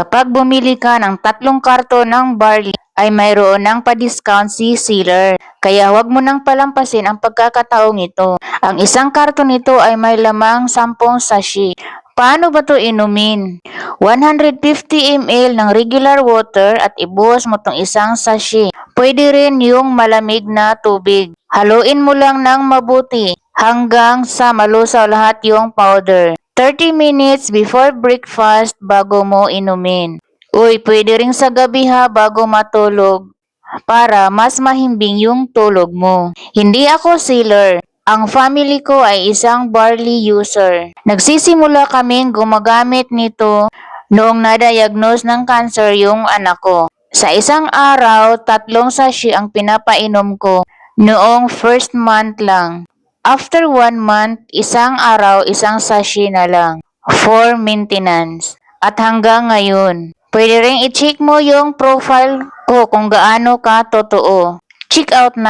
Kapag bumili ka ng tatlong karton ng barley, ay mayroon ng pa-discount si sealer. Kaya huwag mo nang palampasin ang pagkakataong ito. Ang isang karton nito ay may lamang 10 sachet. Paano ba to inumin? 150 ml ng regular water at ibuhos mo tong isang sachet. Pwede rin yung malamig na tubig. Haluin mo lang ng mabuti hanggang sa malusaw lahat yung powder. 30 minutes before breakfast bago mo inumin. Uy, pwede rin sa gabi ha bago matulog para mas mahimbing yung tulog mo. Hindi ako sealer. Ang family ko ay isang barley user. Nagsisimula kaming gumagamit nito noong na-diagnose ng cancer yung anak ko. Sa isang araw, tatlong sashi ang pinapainom ko noong first month lang. After one month, isang araw, isang sashi na lang for maintenance. At hanggang ngayon, pwede rin i-check mo yung profile ko kung gaano ka totoo. Check out na